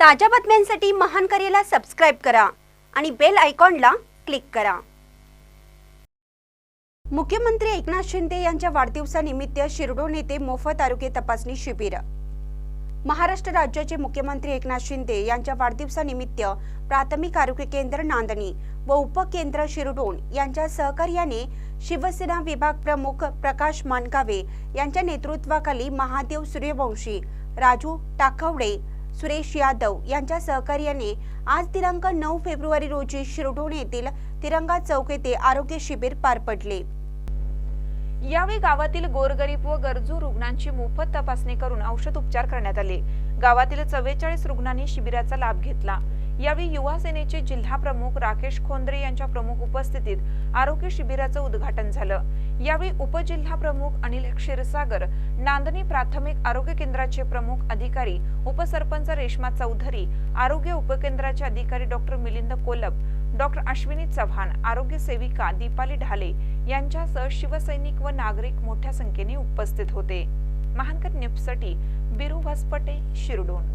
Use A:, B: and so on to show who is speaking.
A: ताज्या बातम्यांसाठी महान करेला सबस्क्राईब करा आणि बेल आयकॉनला क्लिक करा. मुख्यमंत्री एकनाथ शिंदे यांच्या वाढदिवसानिमित्त शिरडोन येथे मोफत आरोग्य तपासणी शिबिर. महाराष्ट्र राज्याचे मुख्यमंत्री एकनाथ शिंदे यांच्या वाढदिवसानिमित्त प्राथमिक आरोग्य केंद्र नांदणी व उपकेंद्र शिरडोन यांच्या सहकार्याने शिवसेना विभाग प्रमुख प्रकाश मानकावे यांच्या नेतृत्वाखाली महादेव सूर्यवंशी राजू टाकवडे सुरेश यादव यांच्या सहकार्याने आज दिनांक नऊ फेब्रुवारी रोजी शिरडोन येथील तिरंगा चौक येथे आरोग्य शिबिर पार पडले.
B: यावेळी गावातील गोरगरीब व गरजू रुग्णांची मोफत तपासणी करून औषध उपचार करण्यात आले. गावातील चव्वेचाळीस रुग्णांनी शिबिराचा लाभ घेतला. यावेळी युवा सेनेचे जिल्हा प्रमुख राकेश खोंद्रे यांच्या प्रमुख उपस्थितीत आरोग्य शिबिराचं उद्घाटन झालं. यावेळी उपजिल्हा प्रमुख अनिल क्षीरसागर नांदणी प्राथमिक आरोग्य केंद्राचे प्रमुख अधिकारी उपसरपंच रेश्मा चौधरी आरोग्य उपकेंद्राचे अधिकारी डॉक्टर मिलिंद कोलब डॉक्टर अश्विनी चव्हाण आरोग्य सेविका दीपाली ढाले यांच्यासह शिवसैनिक व नागरिक मोठ्या संख्येने उपस्थित होते. महानकर न्यूजसाठी बिरू भसपटे शिरडोन.